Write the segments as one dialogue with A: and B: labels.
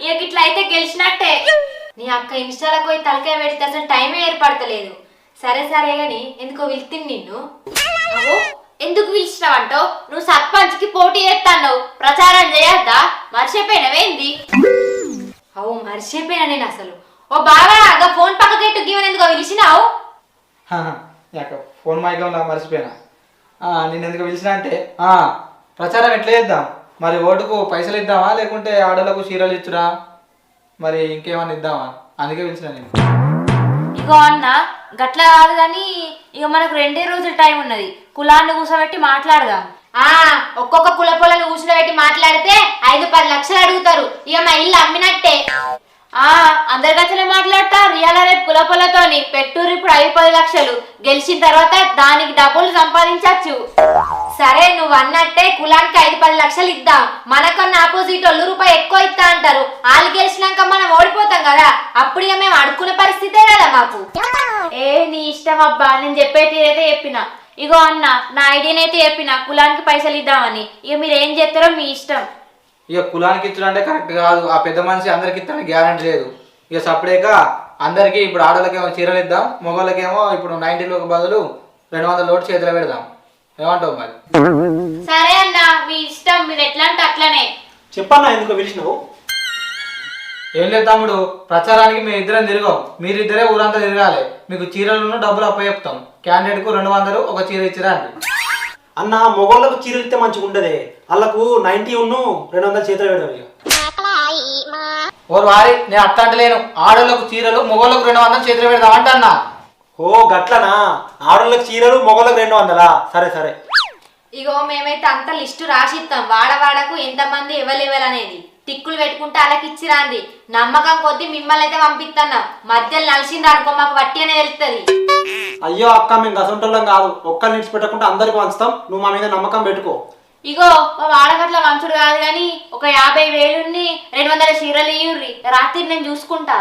A: ఇక ఇట్లా అయితే గెలిచినట్టే. నీ అక్క ఇన్స్టాలకు పోయి తలకాయ పెడితే అసలు టైమే ఏర్పడతలేదు. సరే సరే గాని ఎందుకో పిలిచింది నిన్ను? ఎందుకు పిలిచినావంటో నువ్వు సర్పంచ్కి పోటీ చేస్తావు ప్రచారం చేయొద్దా? మర్చిపోయినవేంది అవు మర్చిపోయినా నేను అసలు. ఓ బాగా అగ ఫోన్ పక్కకెట్టు గీవన్ ఎందుకో పిలిచినావు?
B: ఫోన్ మైకంలో మర్చిపోయినా. ఆ, ఎందుకు పిలిచినా అంటే ఆ, ప్రచారం ఎట్లా చేద్దాం? మరి ఓటుకు పైసలు ఇద్దామా? లేకుంటే ఆడోళ్ళకు చీరలు ఇచ్చురా? మరి ఇంకేమన్నా ఇద్దామా? అందుకే పిలిచిన నేను.
A: ఇగో అన్న గట్ల కాదు కానీ ఇక మనకు రెండే రోజులు టైం ఉన్నది. కులాన్ని కూర్చోబెట్టి మాట్లాడదాం. ఆ ఒక్కొక్క కుల పొలను కూర్చోబెట్టి మాట్లాడితే ఐదు పది లక్షలు అడుగుతారు. ఇక మా ఇల్లు అమ్మినట్టే. అందరి గచ్చలే మాట్లాడతా. రియల్ రేపు కుల పొలతోని ఇప్పుడు ఐదు పది లక్షలు. గెలిచిన తర్వాత దానికి డబ్బులు సంపాదించవచ్చు సరే నువ్వు అన్నట్టే కులానికి ఐదు పది లక్షలు ఇద్దాం. మనకన్నా ఆపోజిట్ వాళ్ళు రూపాయి ఎక్కువ ఇస్తా అంటారు. వాళ్ళు గెలిచినాక మనం ఓడిపోతాం కదా. అప్పుడు ఇక మేము అడుక్కునే పరిస్థితే కదా మాకు. ఏ నీ ఇష్టం అబ్బా. నేను చెప్పేటి అయితే చెప్పిన. ఇగో అన్న నా ఐడియానైతే చెప్పిన. కులానికి పైసలు ఇద్దామని. ఇక మీరు ఏం చేస్తారో మీ ఇష్టం.
B: ఇక కులానికి ఇచ్చుడు అంటే కరెక్ట్ కాదు. ఆ పెద్ద మనిషి అందరికి ఇస్తానికి గ్యారంటీ లేదు. ఇక సపరేట్గా అందరికీ ఇప్పుడు ఆడోళ్ళకేమో చీరలు ఇద్దాం మగవాళ్ళకేమో ఇప్పుడు నైన్టీలకు బదులు రెండు వందల లోటు చేతిలో పెడదాం. ఏమంటావు మరి?
A: సరే అన్న మీ ఇష్టం. మీరు ఎట్లా అంటే అట్లనే.
C: చెప్పన్నా ఎందుకు పిలిచినావు?
B: ఏం లేదు తమ్ముడు ప్రచారానికి మేము ఇద్దరం తిరగం. మీరిద్దరే ఊరంతా తిరగాలి. మీకు చీరలను డబ్బులు అప్పచెప్తాం. క్యాండిడేట్కు రెండు వందలు ఒక చీర ఇచ్చిరా అండి.
C: అన్న మొగోళ్ళకు చీరలు ఇస్తే మంచిగా ఉండదే. వాళ్ళకు నైన్టీ ఉన్ను రెండు వందల చేతులు పెడదాం ఇక
B: ఓరు వారి నేను అట్లా అంటలేను ఆడోళ్ళకు చీరలు మగోళ్ళకు రెండు వందలు చేతిలో పెడదాం అంటన్నా.
C: ఓ గట్లనా? ఆడోళ్ళకి చీరలు మొగోళ్ళకి రెండు వందలా? సరే సరే.
A: ఇగో మేమైతే అంత లిస్టు రాసిస్తాం వాడవాడకు ఎంతమంది ఎవరెవరు అనేది టిక్కులు పెట్టుకుంటే అలాకి ఇచ్చిరాంది నమ్మకం కొద్దీ మిమ్మల్ని అయితే పంపిస్తున్నాం మధ్యలో నలిసింది అనుకో మాకు వట్టి అనేది వెళ్తుంది
C: అయ్యో అక్క మేము గసంటోళ్ళం కాదు. ఒక్క నిడిచి పెట్టకుండా అందరికి పంచుతాం. నువ్వు మా మీద నమ్మకం పెట్టుకో.
A: ఇగో మా వాడగట్ల మంచుడు కాదు కానీ ఒక యాభై వేలుని రెండు వందల చీరలు ఇయ్యుర్రి. రాత్రి నేను చూసుకుంటా.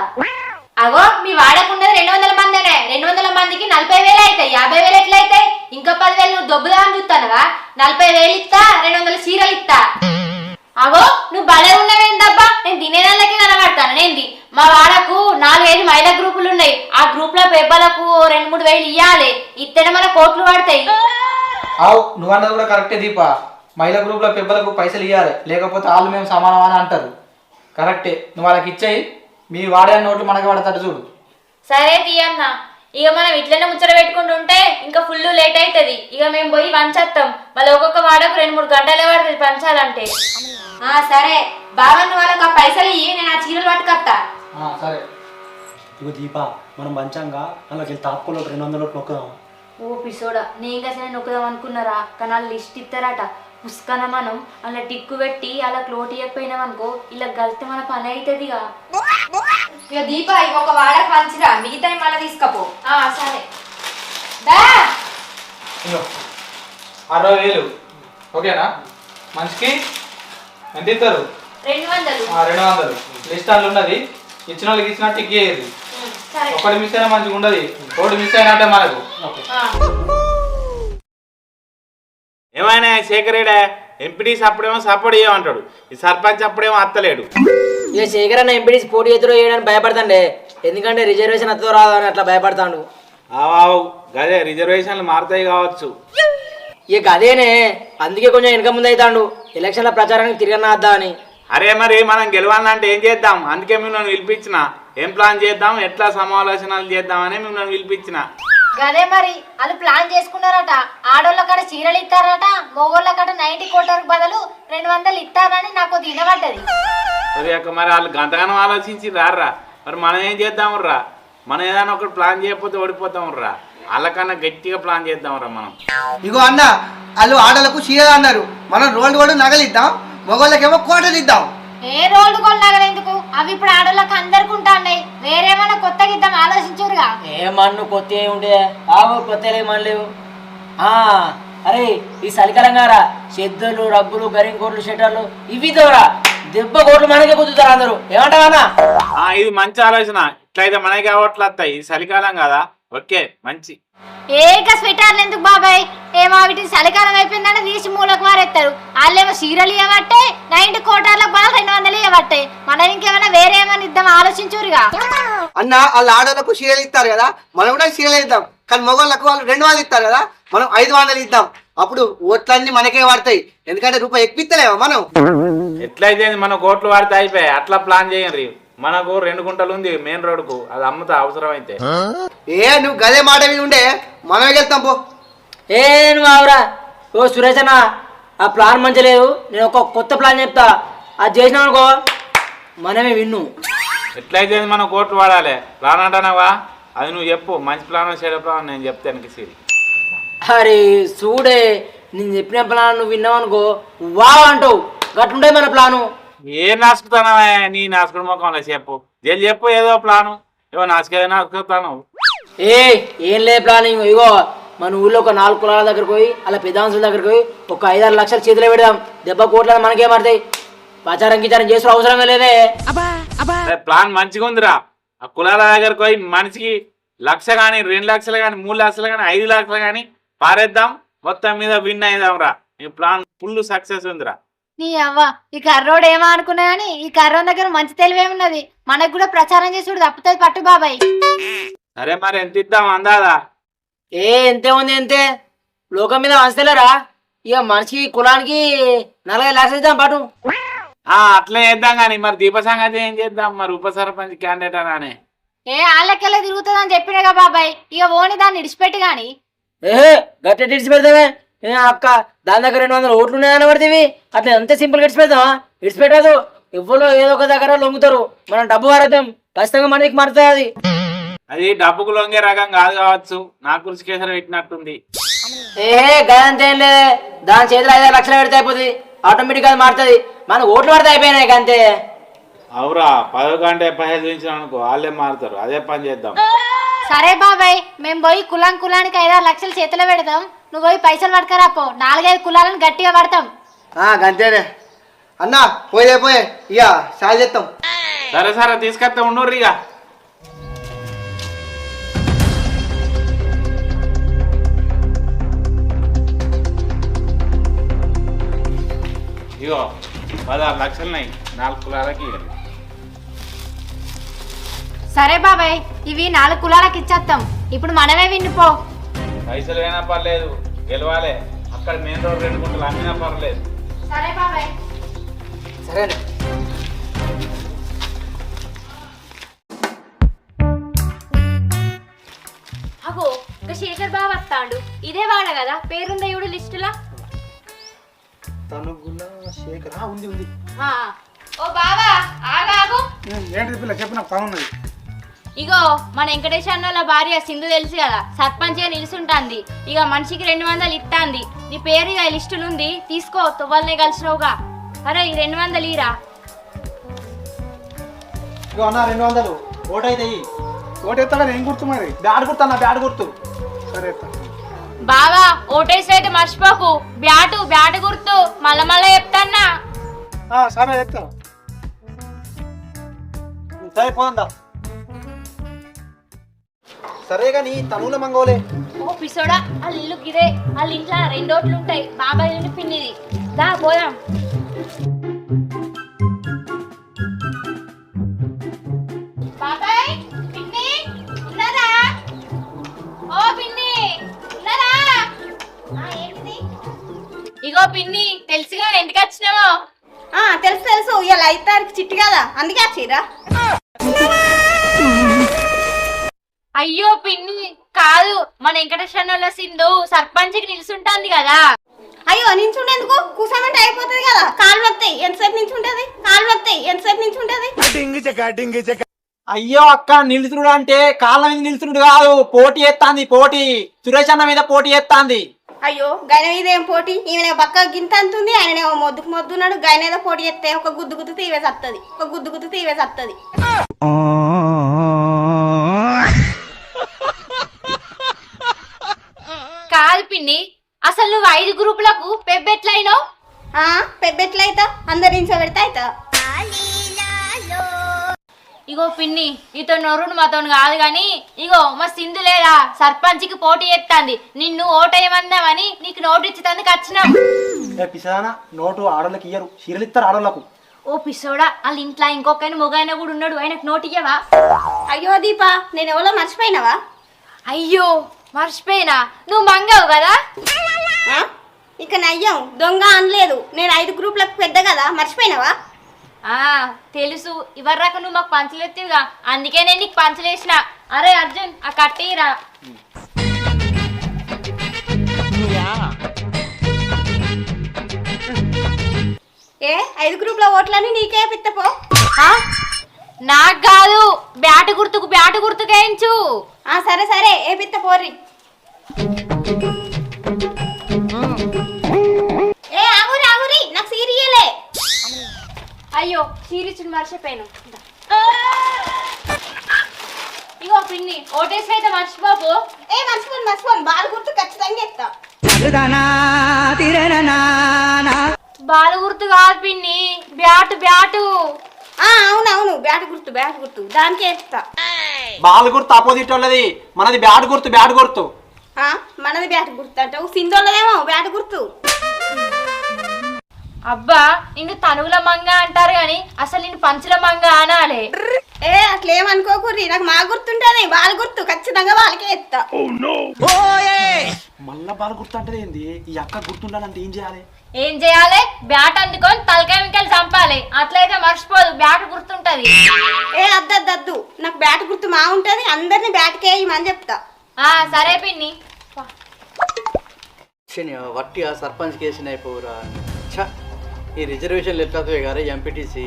A: అగో మీ వాడకున్నది రెండు వందల మందినే. రెండు వందల మందికి నలభై వేలు అవుతాయి యాభై వేలు ఎట్లయితాయి? ఇంకా పదివేలు నువ్వు దొబ్బుదా అని చూస్తానవా నలభై వేలు ఇస్తా రెండు వందల చీరలు ఇస్తా. అగో నువ్వు భలే ఉన్నవేందబ్బా? నేను తినేదానికి కనబడతాను నేంది మా వాడకు నాలుగైదు మహిళా గ్రూపులు ఉన్నాయి. ఆ గ్రూప్లో పెబ్బలకు రెండు మూడు వేలు ఇయ్యాలి. ఇత్తేనే మన కోట్లు పడతాయి.
B: అవు నువ్వన్నది కూడా కరెక్టే దీప. మహిళా గ్రూప్లో పెద్దలకు పైసలు ఇవ్వాలి లేకపోతే వాళ్ళు మేము సమానం అని అంటారు. కరెక్టే. నువ్వు వాళ్ళకి ఇచ్చేయి. మీ వాడే నోట్లు మనకి పడతాడు చూడు.
A: సరే తీయన్న ఇక మనం ఇట్లనే ముచ్చట పెట్టుకుంటూ ఉంటే ఇంకా ఫుల్ లేట్ అవుతుంది ఇక మేము పోయి వంచేస్తాం మళ్ళీ ఒక్కొక్క వాడకు రెండు మూడు గంటలే పడుతుంది పంచాలంటే. ఆ సరే. నువ్వు వాళ్ళకి ఆ పైసలు ఇయ్యి నేను ఆ చీరలు పట్టుకొస్తా
B: ఆ, సరే.
C: ఇగో దీప మనం మంచంగా అలాగే తాపుకోలో రెండు వందల నొక్కుదాం.
A: ఓ పిసోడా నేను కదా నొక్కుదాం అనుకున్నారా? కానీ వాళ్ళు లిస్ట్ ఇస్తారట. పుస్తకాన మనం అలా టిక్కు పెట్టి అలా క్లోట్ ఇవ్వకపోయినాం అనుకో ఇలా కలిస్తే మన పని అవుతుంది ఇక దీప ఇక ఒక వాడకు పంచిరా. మిగతా మళ్ళీ తీసుకపో. ఆ సరే. దా.
B: ఇదిగో, అరవై వేలు. ఓకేనా? మనిషికి ఎంత ఇస్తారు
A: రెండు వందలు.
B: లిస్ట్ అందులో ఉన్నది. ఇచ్చిన వాళ్ళకి ఇచ్చినట్టు ఇచ్చేది ఒకటి మిస్ అయినా మంచిగా ఉండదు. ఒకటి మిస్ అయినట్టే మనకు.
D: ఏమైనా శేఖరేడా ఎంపీటీస్ అప్పుడేమో సపోర్ట్ చేయమంటాడు ఈ సర్పంచ్ అప్పుడేమో అత్తలేడు.
E: ఇక శేఖర్ అన్న ఎంపీడీసీ పోటీ ఎదురు చేయడానికి భయపడతాండే. ఎందుకంటే రిజర్వేషన్ అత్తో రాదు అని అట్లా భయపడతాడు.
D: ఆవు గదే రిజర్వేషన్లు మారుతాయి కావచ్చు.
E: ఇక అదేనే అందుకే కొంచెం వెనక ముందు అవుతాడు ఎలక్షన్ల ప్రచారానికి తిరగనాద్దా అని.
D: అరే మరి మనం గెలవాలంటే ఏం చేద్దాం? అందుకే మిమ్మల్ని పిలిపించిన. ఏం ప్లాన్ చేద్దాం? ఎట్లా సమాలోచనలు చేద్దామని మిమ్మల్ని పిలిపించిన.
F: గదే మరి వాళ్ళు ప్లాన్ చేసుకున్నారట. ఆడోళ్ళ కాడ చీరలు ఇస్తారట మొగోళ్ళ కాడ నైన్టీ కోట్లకు బదులు రెండు వందలు ఇస్తారని నాకు తినబడ్డది
D: మరి యొక్క మరి వాళ్ళు గంటగానం ఆలోచించి రారా మరి మనం ఏం చేద్దాం రా మనం ఏదైనా ఒకటి ప్లాన్ చేయకపోతే ఓడిపోతాం రా వాళ్ళకన్నా గట్టిగా ప్లాన్ చేద్దాం రా మనం.
G: ఇగో అన్న వాళ్ళు ఆడలకు చీర అన్నారు. మనం రోడ్డు కూడా నగలిద్దాం మగవాళ్ళకేమో కోటలు ఇద్దాం.
F: ఏ రోడ్డు కొన్నాగలు ఎందుకు? అవి ఇప్పుడు ఆడోళ్ళకి అందరికి ఉంటాయి వేరేమైనా కొత్తగా ఇద్దాం ఆలోచించురుగా.
E: ఏ మన్ను కొత్త ఉండే? ఆవు కొత్త లేవు ఆ, అరే ఈ చలికాలం గారా చెద్దలు రబ్బులు గరింకోట్లు షెటర్లు ఇవి తోరా? దెబ్బ కోట్లు మనకే కుదుతారు అందరూ. ఏమంటావా
D: ఆ, ఇది మంచి ఆలోచన. ఇట్లయితే మనకి ఓట్లు వస్తాయి చలికాలం కదా? ఓకే మంచి.
F: ఏక స్వెటర్లు ఎందుకు బాబాయ్? ఏమో వీటిని చలికాలం అయిపోయిందంటే తీసి మూలకు మారేస్తారు వాళ్ళేమో చీరలు ఇవ్వబట్టే నైన్టీ కోటార్లకు బాగా రెండు వందలు ఇవ్వబట్టే మనం ఇంకేమైనా వేరే ఏమైనా ఇద్దాం ఆలోచించురుగా.
G: అన్న వాళ్ళు ఆడోళ్ళకు చీరలు ఇస్తారు కదా? మనం కూడా చీరలు ఇద్దాం. కానీ మగవాళ్ళకు వాళ్ళు రెండు వందలు ఇస్తారు కదా? మనం ఐదు వందలు ఇద్దాం. అప్పుడు ఓట్లన్నీ మనకే పడతాయి. ఎందుకంటే రూపాయి ఎక్కువ మనం?
D: ఎట్లయితే మన కోట్లు వాడితే అయిపోయాయి. అట్లా ప్లాన్ చేయండి. మనకు రెండు గుంటలు ఉంది మెయిన్ రోడ్కు అది అమ్ముతా అవసరం అయితే
G: ఏ నువ్వు గదే మాట మీద ఉండే? మనమే వెళ్తాం పో.
E: ఏ నువ్వు ఆవురా. ఓ సురేష్ అన్న ఆ ప్లాన్ మంచి లేదు. నేను ఒక కొత్త ప్లాన్ చెప్తా. అది చేసినావు అనుకో మనమే విన్ను.
D: ఎట్లయితే మన కోట్లు వాడాలి. ప్లాన్ అంటానావా? అది నువ్వు చెప్పు. మంచి ప్లాన్ చెడు ప్లాన్ నేను చెప్తాను సిరి
E: అరే చూడే నేను చెప్పిన ప్లాన్ నువ్వు విన్నావు అనుకో వావ్ అంటావు. గట్లుంటే మన ప్లాను.
D: ఏ నాసుకుతానవా నీ నాసుకుడు ముఖంలో చెప్పు. జల్లి చెప్పు ఏదో ప్లాను. ఏవో నాసుకే నాసుకుతాను.
E: ఏ ఏం లే ప్లానింగ్ ఇగో మన ఊళ్ళో ఒక నాలుగు కులాల దగ్గరకు పోయి అలా పెద్దాంశుల దగ్గరకు పోయి ఒక ఐదారు లక్షలు చేతిలో పెడదాం. దెబ్బ కోట్ల మనకేం పడతాయి? ప్రచారం గిచారం చేసుకునే అవసరమే లేదే.
D: ప్లాన్ మంచిగా ఉందిరా. ఆ కులాల దగ్గరకు పోయి మనిషికి లక్ష కానీ రెండు లక్షలు కానీ మూడు లక్షలు కానీ ఐదు లక్షలు కానీ పారేద్దాం. మొత్తం మీద విన్ అయిదాం రా ఈ ప్లాన్ ఫుల్ సక్సెస్ ఉందిరా.
F: నీ అవ్వ ఈ కర్రోడు ఏమో అనుకున్నా కానీ ఈ కర్రోన్ దగ్గర మంచి తెలివే ఉన్నది మనకు కూడా ప్రచారం చేసుడు తప్పుతుంది పట్టు బాబాయ్.
D: సరే మరి ఎంత ఇద్దాం అందాదా?
E: ఏ ఎంతే ఉంది ఎంతే? లోకం మీద వంచలేరా ఇక మనిషికి కులానికి నలభై లక్షలు ఇద్దాం పాటు.
D: ఆ అట్లే చేద్దాం కానీ మరి దీప సంగతి ఏం చేద్దాం? మరి ఉప సర్పంచ్ క్యాండిడేట్ అని
F: ఏ ఆళ్ళకెళ్ళ తిరుగుతుందని చెప్పినగా బాబాయ్. ఇక ఓని దాన్ని ఇడిచిపెట్టి గాని.
E: ఏ గట్టి ఇడిచి పెడతామే ఏ అక్క దాని దగ్గర రెండు వందల ఓట్లు ఉన్నాయని పడితేవి అట్లా అంతే సింపుల్గా ఇడిచి పెడతామా ఇడిచి పెట్టదు ఎవ్వరో ఏదో ఒక దగ్గర లొంగుతారు. మనం డబ్బు వారద్దాం ఖచ్చితంగా మనకి మడుతుంది అది.
D: అది డబ్బుకు లొంగే రకం కాదు కావచ్చు. నా కృషి కేసరి పెట్టినట్టుంది.
E: ఏ గదంతే ఏం లేదే దాని చేతిలో ఐదారు లక్షలు పెడితే అయిపోతుంది ఆటోమేటిక్ అది మారుతుంది. మన ఓట్లు పడితే అయిపోయినాయి అంతే
D: అవురా పదో గంట పదిహేను చూపించిన అనుకో వాళ్ళే మారుతారు. అదే పని చేద్దాం.
F: సరే బాబాయ్ మేము పోయి కులం కులానికి ఐదారు లక్షలు చేతిలో పెడతాం నువ్వు పోయి పైసలు పట్టుకరా పో. నాలుగైదు కులాలను గట్టిగా పడతాం.
G: ఆ, గంతేనే. అన్న పోయే పోయే. ఇక సాయం చేస్తాం
D: సరే సరే తీసుకొస్తే ఉండరు ఇక ఇగో పదహారు లక్షలున్నాయి. నాలుగు కులాలకి ఇవ్వండి.
F: సరే బాబాయ్ ఇవి నాలుగు కులాలకు ఇచ్చేస్తాం ఇప్పుడు మనమే విన్నుపో.
D: పైసలు అయినా పర్లేదు గెలవాలి. అక్కడ మెయిన్ రోడ్ రెండు గుంటలు అమ్మినా పర్లేదు.
F: సరే బాబాయ్.
E: సరే
A: అగో ఇంకా శేఖర్ బావ వస్తాడు. ఇదే వాడ కదా పేరుందా ఇవిడు లిస్టులా.
C: తనుగుల శేఖర్. ఆ, ఉంది ఉంది.
A: ఆ. ఓ బావా ఆగాగు.
B: ఏంటి పిల్ల చెప్పు నాకు పని ఉన్నది
A: ఇగో మన వెంకటేష్ అన్నోళ్ళ భార్య సింధు తెలుసు కదా సర్పంచ్గా నిలుసుంటాంది. ఇక మనిషికి రెండు వందలు ఇస్తాంది నీ పేరు ఇక లిస్టులు ఉంది తీసుకో తువ్వల్నే కలిసినావుగా. అరే ఈ రెండు వందలు ఈరా
C: ఇగో అన్న రెండు వందలు. ఓటు అయితే ఇయ్యి.
B: ఓటేస్తాగా ఏం గుర్తు మరి?
C: బ్యాడ్ గుర్తు అన్న బ్యాడ్ గుర్తు.
B: సరే
A: బావా ఓటేసి అయితే మర్చిపోకు. బ్యాటు బ్యాటు గుర్తు. మళ్ళా మళ్ళా చెప్తాన్నా.
B: సరే
C: పోందా సరే కానీ తనుల మంగోలే.
A: ఓ పిసోడా వాళ్ళ ఇల్లు గిదే. వాళ్ళ ఇంట్లో రెండోట్లు ఉంటాయి. బాబాయ్ ఇల్లు పిన్నిది. దా పోదాం. బాబాయ్ పిన్ని ఉన్నారా? ఓ పిన్ని ఉన్నారా? ఇగో పిన్ని తెలుసుగా ఎందుకు వచ్చినావో?
F: తెలుసు తెలుసు. ఇలా అయితే చిట్టి కదా. అందుకే వచ్చిరా
A: అయ్యో పిన్ని కాదు. మన వెంకటేశ్వర సింధు సర్పంచ్కి నిలుసుంటాంది కదా.
F: అయ్యో నించుండేందుకు కూర్చోమంటే అయిపోతుంది కదా. కాలు వస్తాయి ఎంతసేపు నించుంటది కాలు వస్తాయి ఎంతసేపు నించుంటది
C: అయ్యో అక్క నిలుచుడు అంటే కాళ్ళ మీద నిలుచుడు కాదు. పోటీ ఎత్తాంది పోటీ. సురేష్ అన్న మీద పోటీ ఎత్తాంది.
F: అయ్యో గైన మీద ఏం పోటీ? ఈమె బక్క గింత అంతుంది ఆయననేమో మొద్దుకు మొద్దున్నాడు గైన ఏదో పోటీ ఎత్తే ఒక గుద్దు గుద్దు తీవే సత్తది. ఒక గుద్దు గుద్దు తీవే సత్తది
A: కాదు పిన్ని అసలు నువ్వు ఐదు గ్రూపులకు పెబ్బెట్లయినావు
F: ఆ పెద్దెట్లయితా అందరి పెడితే అవుతా
A: ఇగో పిన్ని ఇతో నొరుడు మాతో కాదు కానీ ఇగో మా సింధు లేదా సర్పంచ్కి పోటీ ఎత్తాంది నిన్ను ఓటేయమందామని నీకు నోటు ఇచ్చేందుకు వచ్చినాం.
C: పిసదానా నోటు ఆడోళ్ళకి ఇయ్యరు చీరలు ఇస్తారు ఆడోళ్ళకు.
A: ఓ పిసోడా వాళ్ళ ఇంట్లో ఇంకొకైనా మొగైనా కూడా ఉన్నాడు ఆయనకు నోటు ఇయ్యవా?
F: అయ్యో దీపా నేను ఎవరో మర్చిపోయినావా?
A: అయ్యో మర్చిపోయినా? నువ్వు మంగావు కదా?
F: ఇక నయ్యం దొంగ అనలేదు. నేను ఐదు గ్రూపులకు పెద్ద కదా మర్చిపోయినావా?
A: ఆ తెలుసు. ఇవర్రాక నువ్వు మాకు పంచలేతివిగా అందుకే నేను నీకు పంచలేసిన అరే అర్జున్ ఆ కట్టిరా
F: ఏ ఐదు గ్రూపుల ఓట్లని నీకే పిత్తపో?
A: ఆ? నాకు కాదు. బ్యాటు గుర్తుకు బ్యాటు గుర్తుకేయించు
F: ఆ సరే సరే. ఏ పిత్త పోర్రి. ఏ ఆగురి ఆగురి. నాకు సీరియలే.
A: అయ్యో సీరియస్ మర్చిపోయాను ఇగో పిన్ని ఓటేసి అయితే మర్చిపోకు.
F: ఏ మర్చిపోను మర్చిపోను. బాల్ గుర్తు ఖచ్చితంగా ఎత్తా
A: బాలు గుర్తు కాదు పిన్ని. Bat bat.
F: ఆ అవును అవును. బ్యాట్ గుర్తు బ్యాట్ గుర్తు. దానికే ఎత్తా
C: బాల్ గుర్తు ఆపోజిట్ వాళ్ళది. మనది బ్యాట్ గుర్తు బ్యాట్ గుర్తు.
F: మనది బ్యాట్ గుర్తు అంటావు సింధోళ్ళదేమో బ్యాట్ గుర్తు.
A: అబ్బా నిన్ను తనువుల మంగ అంటారు గాని అసలు నిన్ను పంచుల మంగ అనాలే.
F: ఏ అట్లేమనుకోకుర్రి నాకు మా గుర్తుంటది బాల్ గుర్తు ఖచ్చితంగా వాళ్ళకే ఎత్తా
C: మళ్ళా బాల్ గుర్తు అంటే ఏంది? ఈ అక్క గుర్తుండాలంటే ఏం చేయాలి?
A: ఏం చేయాలి? బ్యాట్ అందుకొని తలకాయ వెంకలు చంపాలి. అట్లయితే మర్చిపోదు బ్యాట్ గుర్తుంటది.
F: ఏ అద్దద్దద్దు. నాకు బ్యాట్ గుర్తు మా ఉంటది అందరిని బ్యాట్కే వేయమని చెప్తా.
A: సరే పిన్ని.
G: శని వట్టి ఆ సర్పంచ్ కేసిన అయిపోవురా ఛ ఈ రిజర్వేషన్లు ఎట్లా గారు ఎంపీటీసీ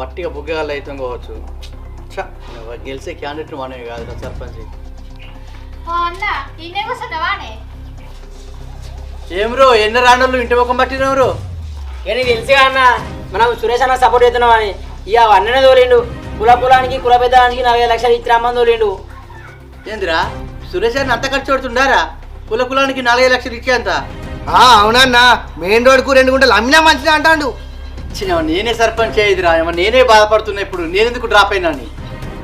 G: వట్టిగా బుగ్గగాళ్ళు అవుతాం కావచ్చు. ఛ గెలిచే క్యాండిడేట్ మనమే కాదు సర్పంచ్.
A: ఓ అన్న ఇన్నే కూర్చున్నావానే
G: ఏం రో ఎన్ని రాండలు ఇంటి ముఖం పట్టినవరు
E: ఏ నీకు తెలుసుగా అన్న మనం సురేష్ అన్న సపోర్ట్ చేస్తున్నాం అని. ఇక అన్ననే తోలిండు. కుల కులానికి కుల పెద్దానికి నలభై లక్షలు ఇచ్చి రమ్మని తోలిండు.
G: ఏందిరా? సురేష్ గారిని అంత ఖర్చు పెడుతుండారా? కుల కులానికి నాలుగైదు లక్షలు ఇచ్చేంత?
H: అవునన్నా. మెయిన్ రోడ్కు రెండు గుంటలు అమ్మినా మంచిగా అంటాడు.
G: చిన్న నేనే సర్పంచ్ అయ్యిదిరా. ఏమో నేనే బాధపడుతున్నా ఇప్పుడు. నేనెందుకు డ్రాప్ అయినా అని?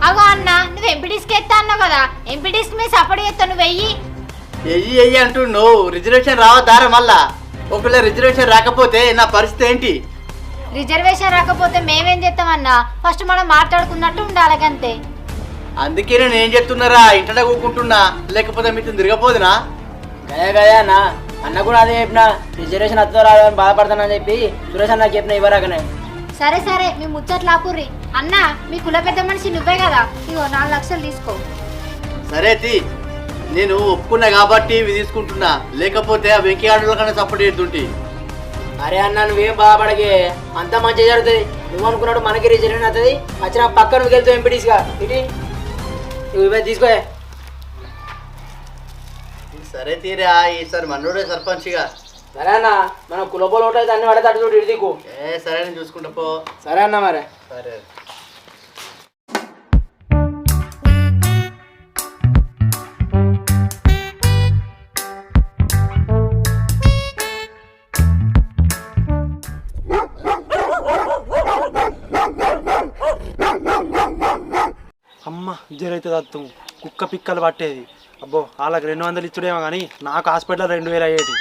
A: అగో అన్న నువ్వు ఎంపీటీస్కి ఎత్తా అన్నావు కదా. ఎంపీటీస్కి మీద సపోర్ట్ చేస్తా నువ్వు వెయ్యి.
G: ఎయ్యి ఎయ్యి అంటుండు రిజర్వేషన్ రావద్దారా మళ్ళా? ఒకవేళ రిజర్వేషన్ రాకపోతే నా పరిస్థితి ఏంటి?
A: రిజర్వేషన్ రాకపోతే మేమేం చేస్తామన్నా? ఫస్ట్ మనం మాట్లాడుకున్నట్టు ఉండాలి అంతే
G: అందుకే నేను ఏం చెప్తున్నారా? ఇంటనే కూకుంటున్నా. లేకపోతే మీతో తిరగపోదునా?
E: గదే గదే అన్న. అన్న కూడా అదే చెప్పిన. రిజర్వేషన్ అత్తో రాదు అని బాధపడతానని చెప్పి సురేష్ అన్న చెప్పిన ఇవ్వరాకనే.
A: సరే సరే. మీ ముచ్చట్లు ఆపుర్రి. అన్న మీ కుల పెద్ద మనిషి నువ్వే కదా. ఇగో నాలుగు లక్షలు తీసుకో.
G: సరే తి. నేను ఒప్పుకున్నా కాబట్టి ఇవి తీసుకుంటున్నా. లేకపోతే ఆ వెంకీ ఆటోల కన్నా సపోర్ట్ చేస్తుంటే
E: అరే అన్న నువ్వేం బాధపడకే. అంతా మంచిగా జరుగుతుంది. నువ్వు అనుకున్నాడు మనకి రిజర్వేషన్ అవుతుంది. వచ్చిన పక్క నువ్వు వెళ్తావు ఎంపీటీస్గా. ఇటీ నువ్వు ఇవే తీసుకో
G: సరే తీరా ఈసారి మనోడే సర్పంచ్గా
E: సరే అన్న మన కులపోలు ఒకటి అన్ని పడితే అటు చూడు ఇటు దిక్కు.
G: ఏ సరే నేను చూసుకుంటా పో.
E: సరే అన్న మరి.
G: సరే.
C: కుక్క పిక్కలు పట్టేది. అబ్బో వాళ్ళకి రెండు వందలు ఇచ్చుడేమో కానీ నాకు హాస్పిటల్ రెండు వేలు అయ్యేటి.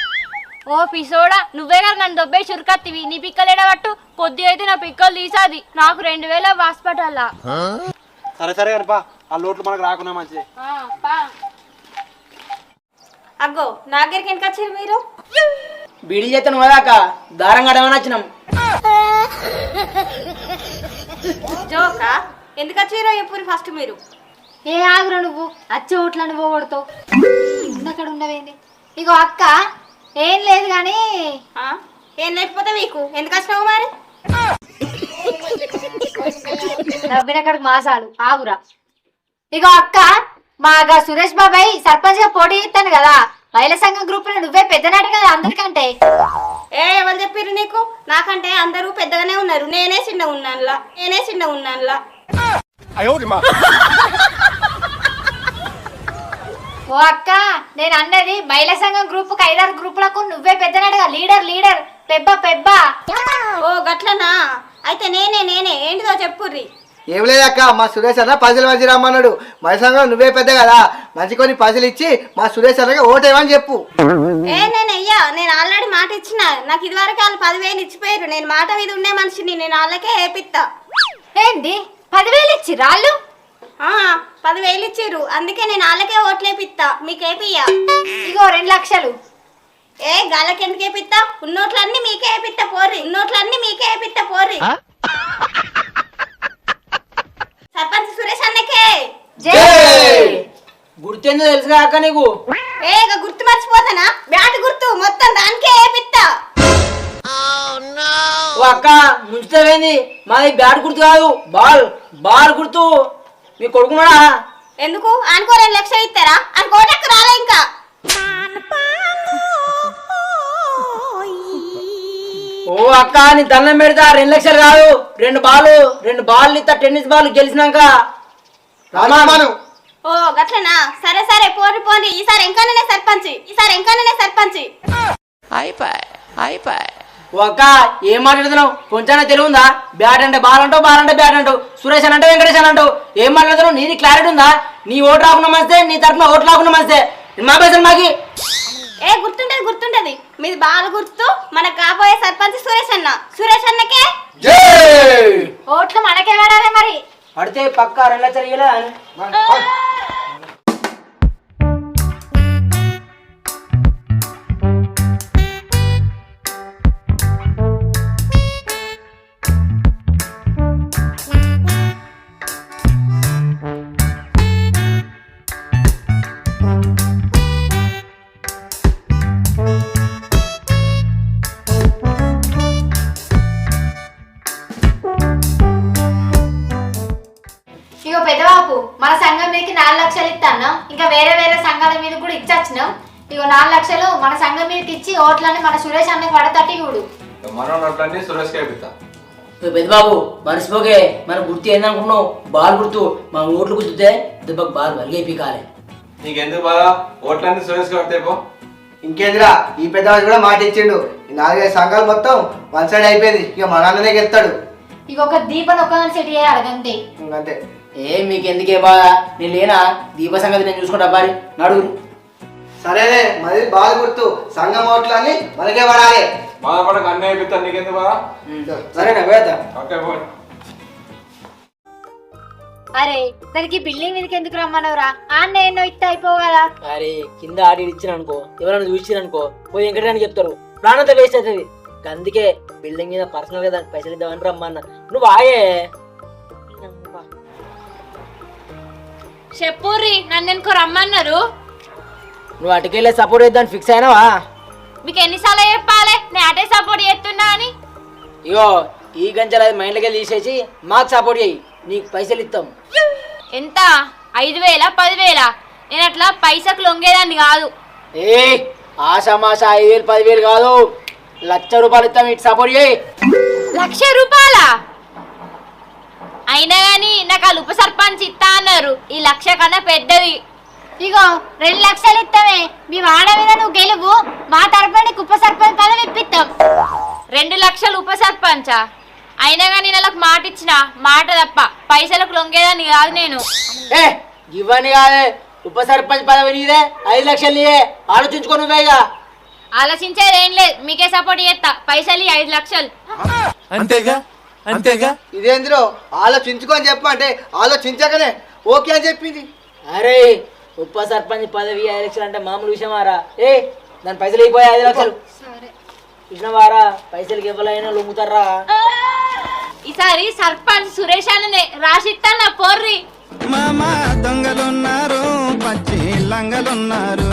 A: ఓ పిసోడా నువ్వే కదా నన్ను దొబ్బే చురుకత్తివి. నీ పిక్కలు ఎడబట్టు కొద్ది అయితే నా పిక్కలు తీసాది. నాకు రెండు వేల హాస్పిటల్లా.
C: సరే సరే కానీ పా ఆ లోట్లు మనకు రాకున్నా మంచిది.
F: అగ్గో నా దగ్గరికి ఎందుకు వచ్చారు మీరు?
E: బీడీ చేస్తాను కదాక దారం కడమని వచ్చినాం.
F: జోకా ఎందుకు వచ్చారో ఎప్పుడు ఫస్ట్ మీరు.
A: ఏ ఆగురా నువ్వు? అచ్చే ఓట్లను పోగొడతావు. ఉన్నక్కడ ఉండవేంది ఇగో అక్క ఏం లేదు కానీ
F: ఆ? ఏం లేకపోతే మీకు? ఎందుకు వచ్చినావు మరి?
A: నవ్వినక్కడికి మాసాలు. ఆగురా. ఇగో అక్క మాగా సురేష్ బాబాయ్ సర్పంచ్గా పోటీ చేస్తాను కదా. మహిళా సంఘం గ్రూప్లో నువ్వే పెద్దనాడు కదా అందరికంటే.
F: ఏ ఎవరు చెప్పారు నీకు? నాకంటే అందరూ పెద్దగానే ఉన్నారు. నేనే చిన్న ఉన్నానులా నేనే చిన్న ఉన్నానులా
A: ఓ అక్క నేను అన్నది మహిళా సంఘం గ్రూప్కి ఐదారు గ్రూపులకు నువ్వే పెద్దనాడుగా లీడర్ లీడర్ పెబ్బ పెబ్బ.
F: ఓ గట్లనా? అయితే నేనే నేనే ఏంటిదో చెప్పుర్రి.
H: ఏం లేదక్క మా సురేష్ అన్న పైసలు మంచి రమ్మన్నాడు. మైసంగా నువ్వే పెద్ద కదా మంచి కొన్ని పైసలు ఇచ్చి మా సురేష్ అన్నకి ఓటేమని చెప్పు.
F: ఏ నేను అయ్యా నేను ఆల్రెడీ మాట ఇచ్చిన. నాకు ఇదివరకు వాళ్ళు పదివేలు ఇచ్చిపోయారు నేను మాట మీద ఉండే మనిషిని నేను వాళ్ళకే ఏపిత్తా.
A: ఏంది? పదివేలు ఇచ్చి రాళ్ళు
F: పదివేలు ఇచ్చిర్రు. అందుకే నేను వాళ్ళకే ఓట్లేపిత్తా మీకు ఏపియ్యా
A: ఇగో రెండు లక్షలు.
F: ఏ గాలకి ఎందుకు ఏపిత్తా ఉన్నోట్లన్నీ మీకే ఏపిత్తా పోరి ఉన్నోట్లన్నీ మీకే ఏపిత్తా పోరి సర్పంచ్ సురేష్ అన్నకే.
E: గుర్తేందో తెలుసుగా అక్క నీకు?
F: ఏ ఇక గుర్తు మర్చిపోతానా? బ్యాట్ గుర్తు. మొత్తం దానికే ఏపిత్తా
E: ఓ అక్క ముంచుతావేంది మాది బ్యాట్ గుర్తు కాదు బాల్ బాల్ గుర్తు మీ కొడుకున్నాడా?
F: ఎందుకు? అనుకో రెండు లక్షలు ఇస్తారా? అనుకో కోటకు రాలే ఇంకా.
E: ఓ అక్క నీ దండం పెడతా రెండు లక్షలు కాదు రెండు బాలు రెండు బాల్ ఇస్తా టెన్నిస్ బాల్ గెలిచినాక.
H: రామాను
F: ఓ గట్లనా? సరే సరే పోరి పోరి ఈసారి ఎంకననే సర్పంచ్. ఈసారి ఎంకననే సర్పంచ్.
E: ఓ అక్క ఏం మాట్లాడుతున్నావు? కొంచెం తెలివి ఉందా? బ్యాట్ అంటే బాల్ అంటావు బాల్ అంటే బ్యాట్ అంటావు. సురేష్ అని అంటే వెంకటేష్ అని అంటావు. ఏం మాట్లాడుతున్నావు? నీది క్లారిటీ ఉందా? నీ ఓటు రాకుండా మంచిదే నీ తరఫున ఓటు రాకుండా మంచిదే మా పైసలు మాకి
F: ఏ గుర్తుంటది గుర్తుంటది మీది బాగా గుర్తు మనకు కాబోయే సర్పంచ్ సురేష్ అన్న. సురేష్ అన్నకే?
A: ఓట్లు మనకే పడాలి మరి?
E: పడితే పక్క రెండు లక్షలు ఇయ్యలే
A: ఇగో పెద్దబాబు మన సంఘం మీదకి నాలుగు లక్షలు ఇస్తాన్నాం ఇంకా వేరే వేరే సంఘాల మీద కూడా ఇచ్చొచ్చినాం. ఇగో నాలుగు లక్షలు మన సంఘం మీదకి ఇచ్చి ఓట్లని మన సురేష్ అన్నకి పడతట్టి చూడు.
B: మనోళ్ళని సురేష్ కేపిస్తా
E: ఓ పెద్దబాబు మర్చిపోకే మన గుర్తు ఏందనుకున్నావు బాల్ గుర్తు మా ఓట్లు గుర్తుతే దెబ్బకు బాల్ వలిగైపోయి కాలే
B: నీకెందుకు బాగా ఓట్లన్నీ సురేష్ కడితే పో.
H: ఇంకేందిరా? ఈ పెద్ద కూడా మాట ఇచ్చిండు. ఈ నాలుగైదు సంఘాలు మొత్తం వన్ సైడ్ అయిపోయింది. ఇక మన అన్ననే గెలుస్తాడు.
A: ఇక ఒక దీపం ఒక్కదాన్ని సెట్ చేయాలి అంతే.
H: ఇంకంతే.
E: ఏ మీకు ఎందుకే బాగా నేను లేనా? దీప సంగతి నేను చూసుకుంటా బారి నడుగురు.
H: సరేనే మరి బాగా గుర్తు. సంఘం ఓట్లని మనకే పడాలి.
B: బాధపడక అన్నీ అయిపోతాను నీకెందుకు బాగా
E: సరేనా వేద్దాం.
B: ఓకే పోయి.
A: అరే దానికి బిల్డింగ్ మీదకి ఎందుకు రమ్మనవరా? ఆన్న ఎన్నో ఇస్తే అయిపోవు కదా
E: అరే కింద ఆడి ఇచ్చిన అనుకో ఎవరైనా చూసిన అనుకో పోయి వెంకటరాని చెప్తారు. ప్రాణంతో వేస్ట్ అవుతుంది. అందుకే బిల్డింగ్ మీద పర్సనల్గా దానికి పైసలు ఇద్దామని రమ్మన్న. నువ్వు ఆగే.
A: చెప్పుర్రి నన్ను ఎందుకు రమ్మన్నారు?
E: నువ్వు అటుకెళ్ళే సపోర్ట్ చేద్దాం ఫిక్స్ అయినావా?
A: మీకు ఎన్నిసార్లు చెప్పాలి? నేను అటే సపోర్ట్ చేస్తున్నా అని.
E: ఇగో ఈ గంజలు అది మైండ్లకి తీసేసి మాకు సపోర్ట్ చేయి. నీకు పైసలు ఇస్తాం.
A: ఎంత? ఐదు వేల పదివేల నేను అట్లా పైసకు లొంగేదాన్ని కాదు.
E: ఏ ఆషామాష ఐదు వేలు పదివేలు కాదు. లక్ష రూపాయలు ఇస్తాం ఇటు సపోర్ట్ చేయి.
A: లక్ష రూపాయల? అయినా గాని నాకు ఆ ఉప సర్పంచ్ ఇస్తా అన్నారు. ఈ లక్ష కన్నా పెద్దది.
F: ఇగో రెండు లక్షలు ఇస్తామే. మీ వాడ మీద నువ్వు గెలువు. మా తరపున నీకు ఉప సర్పంచ్ పదవి ఇప్పిస్తాం
A: రెండు లక్షలు ఉప సర్పంచా? అయినా కానీ నెలకు మాట ఇచ్చిన. మాట తప్ప. పైసలకు లొంగేదాన్ని కాదు నేను.
E: ఏ ఇవన్నీ కాదే. ఉప సర్పంచ్ పదవి నీదే. ఐదు లక్షలు నీయే. ఆలోచించుకో నువ్వే ఇక
A: ఆలోచించేది ఏం లేదు. మీకే సపోర్ట్ చేస్తా పైసలు ఈ ఐదు లక్షలు.
C: అంతేగా? అంతేగా?
H: ఇదేందిరో? ఆలోచించుకొని చెప్పమంటే ఆలోచించకనే. ఓకే అని చెప్పింది.
E: అరే ఉప సర్పంచ్ పదవి ఐదు లక్షలు అంటే మామూలు విషయమారా? ఏ దాని పైసలు అయిపోయి ఐదు లక్షలు. చూసినవారా పైసలకి ఇవ్వలైనా లొంగుతారా?
A: ఈసారి సర్పంచ్ సురేష్ అన్ననే రాసిస్తా నా పొర్రి.
I: మామ దొంగలున్నారు పచ్చి లంగలున్నారు.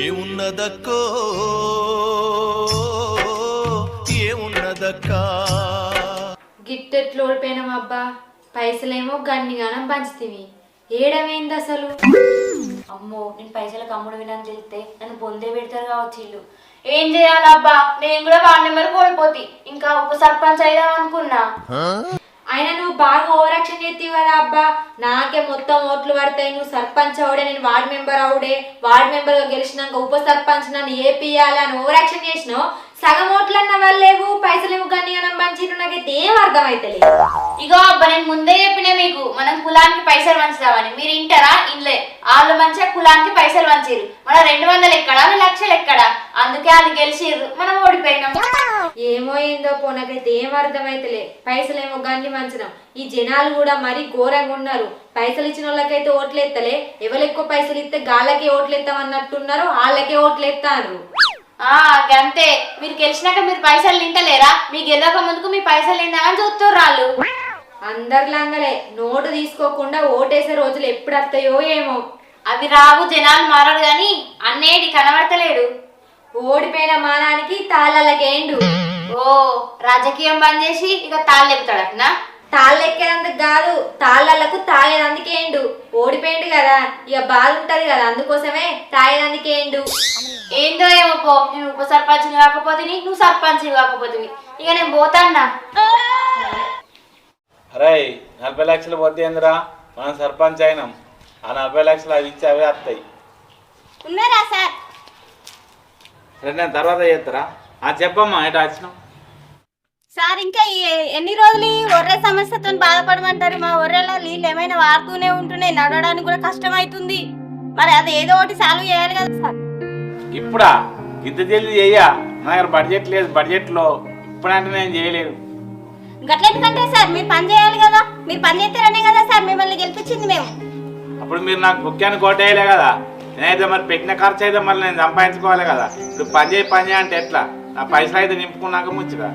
I: ఏమున్నదక్కో? ఏమున్నదక్కా?
A: గిట్టెట్లు ఓడిపోయినాం అబ్బా. పైసలేమో గన్నిగానం పంచుతీవి. ఏడమైంది అసలు? అమ్మో నేను పైసలకు అమ్ముడు వినని తెలిస్తే నన్ను పొందే పెడతారు కావచ్చు ఇల్లు ఏం చేయాలబ్బా? నేను కూడా వార్డు నెంబర్ కోల్పోతి ఇంకా ఉప సర్పంచ్ అయిదాం అనుకున్నా.
J: ఆయన నువ్వు బాగా ఓవర్ యాక్షన్ చేస్తావు కదా అబ్బా. నాకే మొత్తం ఓట్లు పడతాయి. నువ్వు సర్పంచ్ అవుడే నేను వార్డ్ మెంబర్ అవుడే. వార్డ్ మెంబర్గా గెలిచినాక ఉప సర్పంచ్ నన్ను ఏపీయాలి అని ఓవర్ యాక్షన్ చేసినావు. సగం ఓట్లు అన్న వాళ్ళేవు పైసలేవు కానీ అని మంచి నాకైతే ఏం అర్థమైతలేదు.
F: ఇగో అబ్బా నేను ముందే చెప్పిన మీకు మనం కులానికి పైసలు పంచుదామని. మీరు ఇంటారా? ఇన్లే వాళ్ళు మంచిగా కులానికి పైసలు పంచిర్రు. మన రెండు వందలు ఎక్కడా? లక్షలు ఎక్కడా? అందుకే వాళ్ళు గెలిచిర్రు. మనం ఓడిపోయినాం.
J: ఏమో ఏందో పో నాకైతే ఏం అర్థమైతలే. పైసలేమో గన్ని మంచినాం ఈ జనాలు కూడా మరీ ఘోరంగా ఉన్నారు. పైసలు ఇచ్చిన వాళ్ళకైతే ఓట్లు ఎత్తలే ఎవరు ఎక్కువ పైసలు ఇస్తే గాళ్ళకే ఓట్లు ఎత్తాం అన్నట్టున్నారు వాళ్ళకే ఓట్లు ఎత్తారు
F: ఆ గంతే. మీరు గెలిచినాక మీరు పైసలు తింటలేరా మీకు గెలవక ముందుకు మీ పైసలు తిందామని చూస్తారు వాళ్ళు
J: అందరిలాగానే నోటు తీసుకోకుండా ఓటేసే రోజులు ఎప్పుడు వస్తాయో ఏమో.
F: అవి రావు జనాలు మారడు గాని అన్నేటి కనబడతలేడు.
J: ఓడిపోయిన మానానికి తాళ్ళకేండు
F: ఓ రాజకీయం బంద్ చేసి ఇక తాళ్ళు
J: తాళ్ళెక్కేందుకు కాదు తాళ్ళకు తాగేదందుకేండు ఓడిపోయిండు కదా ఇక బాధ ఉంటది కదా అందుకోసమే తాగేదందుకేండు
F: ఏందో ఏమో పో నేను ఉప సర్పంచ్ కాకపోతే నువ్వు సర్పంచ్ కాకపోతే ఇక నేను పోతాన్నా.
D: అరే నలభై లక్షలు పోతే ఏందిరా? మనం సర్పంచ్ అయినాం. ఆ నలభై లక్షలు అవి ఇచ్చి అవే వస్తాయి.
F: ఉన్నారా సార్?
D: సరే నేను తర్వాత చేస్తారా ఆ చెప్పమ్మా ఎటు వచ్చినాం
F: సార్ ఇంకా ఎన్ని రోజులు ఈ ఒర్రె సమస్యతో బాధపడమంటారు? మా ఒర్రెలో నీళ్ళు ఏమైనా వాడుతూనే ఉంటున్నాయి నడవడానికి కూడా కష్టం అవుతుంది మరి అది ఏదో ఒకటి సాల్వ్ చేయాలి కదా సార్.
D: ఇప్పుడా? ఇంత జల్దీ చెయ్యా. నా దగ్గర బడ్జెట్ లేదు. బడ్జెట్లో ఇప్పుడంటే నేను చేయలేను.
F: గట్లెందుకంటే సార్ మీరు పని చేయాలి కదా. మీరు పని చేస్తారనే కదా సార్ మిమ్మల్ని గెలిపించింది మేము.
D: అప్పుడు మీరు నాకు ముఖ్యాన్ని కొట్టేయలే కదా. నేనైతే మరి పెట్టిన ఖర్చు అయితే మళ్ళీ నేను సంపాదించుకోవాలి కదా. ఇప్పుడు పని చేయి పని చేయి అంటే ఎట్లా? నా పైసలు అయితే నింపుకున్నాక ముచ్చుగా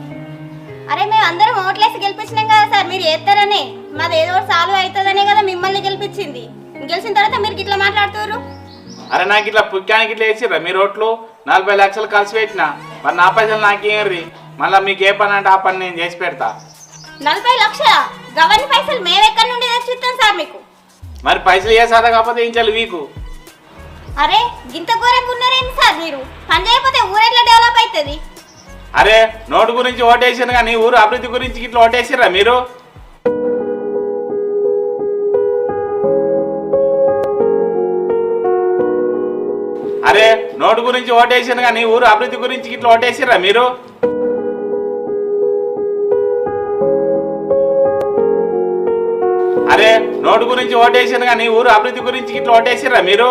F: అరే మేము అందరం ఓట్లేసి గెలిపించినాం కదా సార్. మీరు చేస్తారనే. మాది ఏదో సాల్వ్ అవుతుందనే కదా మిమ్మల్ని గెలిపించింది. గెలిచిన తర్వాత మీరు ఇట్లా మాట్లాడుతున్నారు
D: అరే నాకు ఇట్లా పుక్కానికి ఇట్లా వేసిర్రా మీ రోట్లు నలభై లక్షలు ఖర్చు పెట్టిన. మరి నా పైసలు నాకేర్రి? మళ్ళీ మీకు ఏ పని అంటే ఆ పని నేను చేసి పెడతా.
F: నలభై లక్షల? గవర్ని పైసలు మేము ఎక్కడి నుండి తెచ్చిస్తాం సార్ మీకు?
D: మరి పైసలు ఏ సాదా కాకపోతే ఏం చాలు వీకు?
F: అరే గింత ఘోరంగా ఉన్నారేంటి సార్ మీరు? పని చేయకపోతే ఊరెట్లా డెవలప్ అవుతుంది?
D: అరే నోటు గురించి ఓటేసాను కానీ ఊరు అభివృద్ధి గురించి ఇట్లా ఓటేసిర్రా మీరు? అరే నోటు గురించి ఓటేసాను కానీ ఊరు అభివృద్ధి గురించి ఇట్లా ఓటేసిర్రా మీరు? అరే నోటు గురించి ఓటేసాను కానీ ఊరు అభివృద్ధి గురించి ఇట్లా ఓటేసిర్రా మీరు?